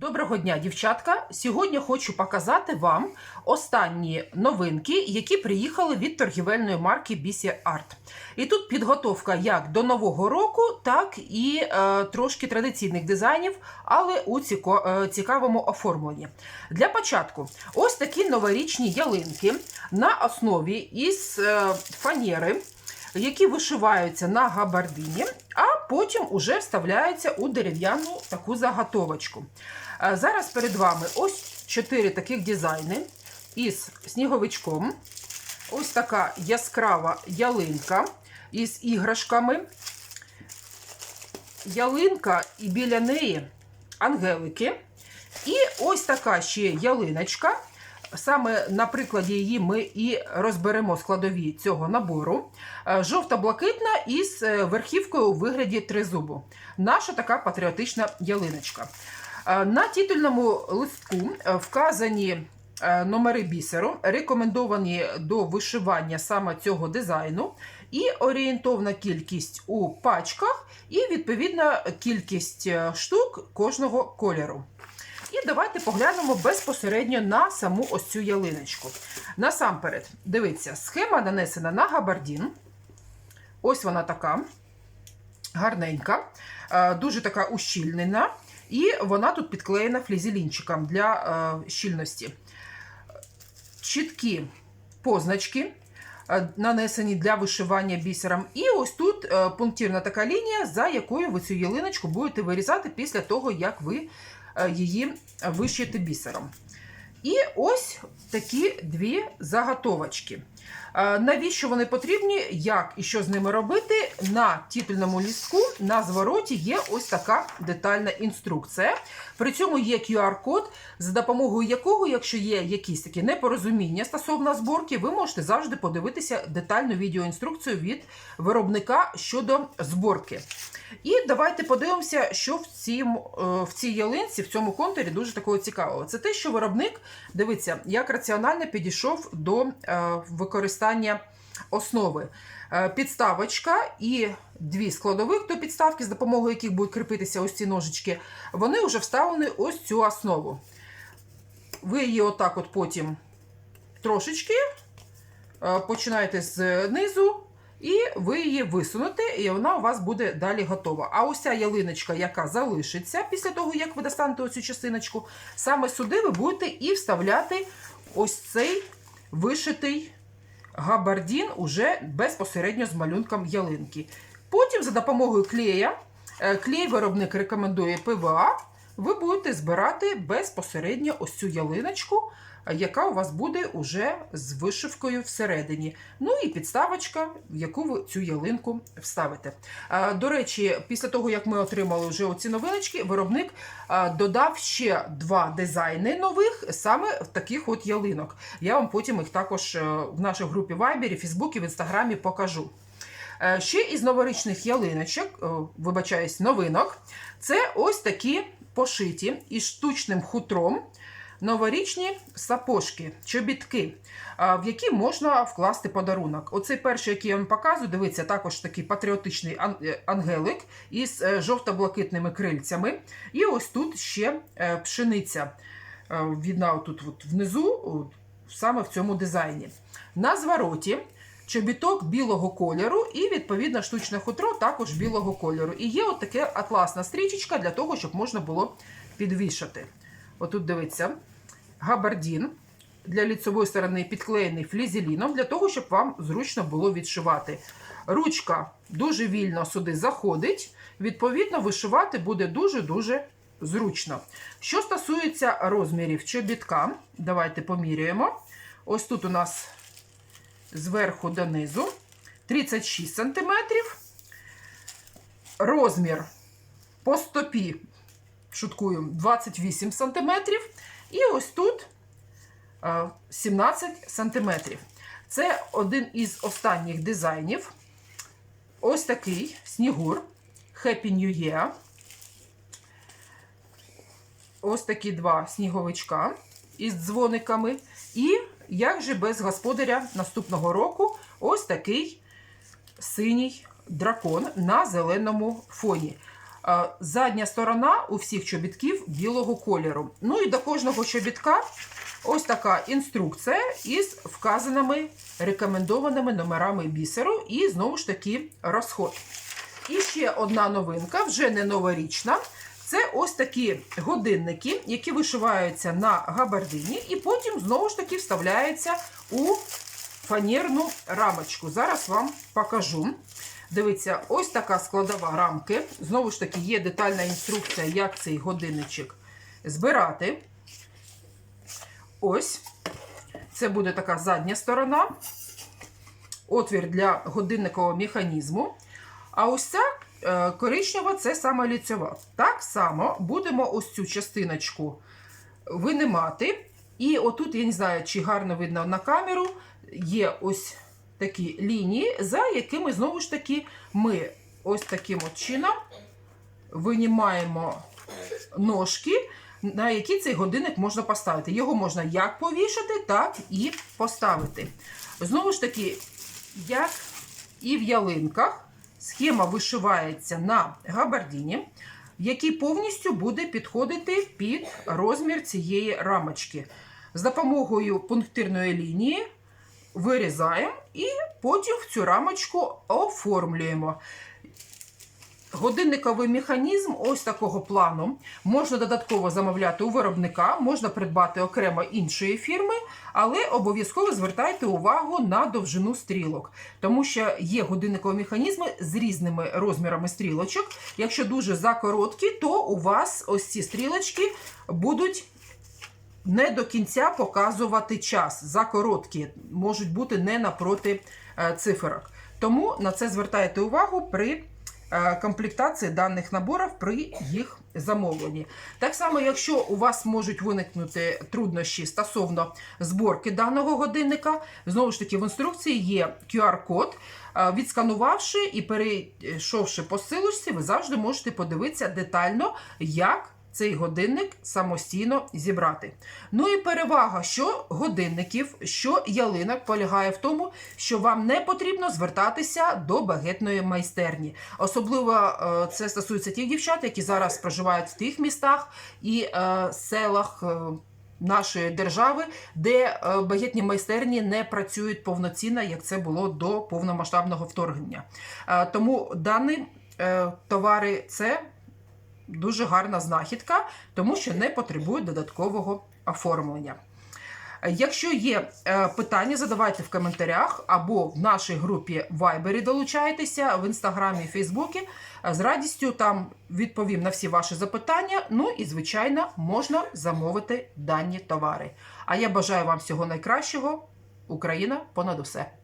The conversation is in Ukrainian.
Доброго дня, дівчатка! Сьогодні хочу показати вам останні новинки, які приїхали від торгівельної марки BC Art. І тут підготовка як до нового року, так і е, трошки традиційних дизайнів, але у ціко- е, цікавому оформленні. Для початку, ось такі новорічні ялинки на основі із е, фанери які вишиваються на габардині, а потім уже вставляються у дерев'яну таку заготовочку. Зараз перед вами ось чотири таких дизайни із сніговичком. Ось така яскрава ялинка із іграшками. Ялинка і біля неї ангелики. І ось така ще ялиночка. Саме на прикладі її ми і розберемо складові цього набору. Е, Жовта-блакитна із е, верхівкою у вигляді тризубу. Наша така патріотична ялиночка. Е, На титульному листку е, вказані е, номери бісеру, рекомендовані до вишивання саме цього дизайну, і орієнтовна кількість у пачках, і відповідна кількість штук кожного кольору. І давайте поглянемо безпосередньо на саму ось цю ялиночку. Насамперед, дивіться, схема нанесена на габардін. Ось вона така гарненька, дуже така ущільнена. І вона тут підклеєна флізелінчиком для е, щільності. Чіткі позначки е, нанесені для вишивання бісером. І ось тут е, пунктирна така лінія, за якою ви цю ялиночку будете вирізати після того, як ви її вишиєте бісером. І ось такі дві заготовочки. Е, Навіщо вони потрібні, як і що з ними робити? На титульному лістку на звороті є ось така детальна інструкція. При цьому є QR-код, за допомогою якого, якщо є якісь такі непорозуміння стосовно зборки, ви можете завжди подивитися детальну відеоінструкцію від виробника щодо зборки. І давайте подивимося, що в, цім, е, в цій ялинці, в цьому контурі дуже такого цікавого. Це те, що виробник дивиться, як раціонально підійшов до е, використання основи. Е, Підставочка і дві складових до підставки, з допомогою яких будуть кріпитися ось ці ножички, вони вже вставлені ось цю основу. Ви її отак от потім трошечки е, починаєте з низу, і ви її висунете, і вона у вас буде далі готова. А ось ця ялиночка, яка залишиться після того, як ви достанете оцю частиночку, саме сюди ви будете і вставляти ось цей вишитий габардін уже безпосередньо з малюнком ялинки. Потім за допомогою клея, е, клей виробник рекомендує ПВА, ви будете збирати безпосередньо ось цю ялиночку, е, яка у вас буде уже з вишивкою всередині. Ну і підставочка, в яку ви цю ялинку вставите. Е, До речі, після того, як ми отримали вже оці новиночки, виробник е, додав ще два дизайни нових, саме таких от ялинок. Я вам потім їх також в нашій групі Viber, Фейсбуці, в Інстаграмі покажу. Ще із новорічних ялиночок, вибачаюсь, новинок, це ось такі пошиті із штучним хутром новорічні сапожки, чобітки, в які можна вкласти подарунок. Оцей перший, який я вам показую, дивіться, також такий патріотичний е, ангелик із е, жовто-блакитними крильцями. І ось тут ще е, пшениця. Видна тут внизу, саме в цьому дизайні. На звороті чобіток білого кольору і, відповідно, штучне хутро також білого кольору. І є от атласна стрічечка для того, щоб можна було підвішати. Отут дивиться габардін для ліцевої сторони підклеєний флізеліном, для того, щоб вам зручно було відшивати. Ручка дуже вільно сюди заходить, відповідно, вишивати буде дуже-дуже зручно. Що стосується розмірів чобітка, давайте поміряємо. Ось тут у нас зверху донизу 36 см. Розмір по стопі, шуткую, 28 см. І ось тут е, 17 см. Це один із останніх дизайнів. Ось такий снігур Happy New Year. Ось такі два сніговичка із дзвониками. І як же без господаря наступного року ось такий синій дракон на зеленому фоні. Е, Задня сторона у всіх чобітків білого кольору. Ну і до кожного чобітка ось така інструкція із вказаними рекомендованими номерами бісеру, і знову ж таки розход. І ще одна новинка, вже не новорічна. Це ось такі годинники, які вишиваються на габардині, і потім знову ж таки вставляються у фанерну рамочку. Зараз вам покажу. Дивіться, ось така складова рамки. Знову ж таки, є детальна інструкція, як цей годинничок збирати. Ось. Це буде така задня сторона. Отвір для годинникового механізму. А ось ця коричнева це саме ліцьова. Так само будемо ось цю частиночку винимати. І отут, я не знаю, чи гарно видно на камеру, є ось такі лінії, за якими знову ж таки ми ось таким от чином винімаємо ножки, на які цей годинник можна поставити. Його можна як повішати, так і поставити. Знову ж таки, як і в ялинках, схема вишивається на габардіні, який повністю буде підходити під розмір цієї рамочки. З допомогою пунктирної лінії вирізаємо і потім в цю рамочку оформлюємо. Годинниковий механізм ось такого плану можна додатково замовляти у виробника, можна придбати окремо іншої фірми, але обов'язково звертайте увагу на довжину стрілок, тому що є годинникові механізми з різними розмірами стрілочок. Якщо дуже закороткі, то у вас ось ці стрілочки будуть не до кінця показувати час. За короткі можуть бути не напроти е, циферок. Тому на це звертайте увагу при комплектації даних наборів при їх замовленні. Так само, якщо у вас можуть виникнути труднощі стосовно зборки даного годинника, знову ж таки в інструкції є QR-код. Е, Відсканувавши і перейшовши по силочці, ви завжди можете подивитися детально, як цей годинник самостійно зібрати. Ну і перевага, що годинників, що ялинок полягає в тому, що вам не потрібно звертатися до багетної майстерні. Особливо е, це стосується тих дівчат, які зараз проживають в тих містах і е, селах. е, Нашої держави, де багетні майстерні не працюють повноцінно, як це було до повномасштабного вторгнення. Тому дані товари це дуже гарна знахідка, тому що не потребують додаткового оформлення. Якщо є е, питання, задавайте в коментарях або в нашій групі Viber долучайтеся в інстаграмі Фейсбуці. З радістю там відповім на всі ваші запитання. Ну і, звичайно, можна замовити дані товари. А я бажаю вам всього найкращого. Україна понад усе!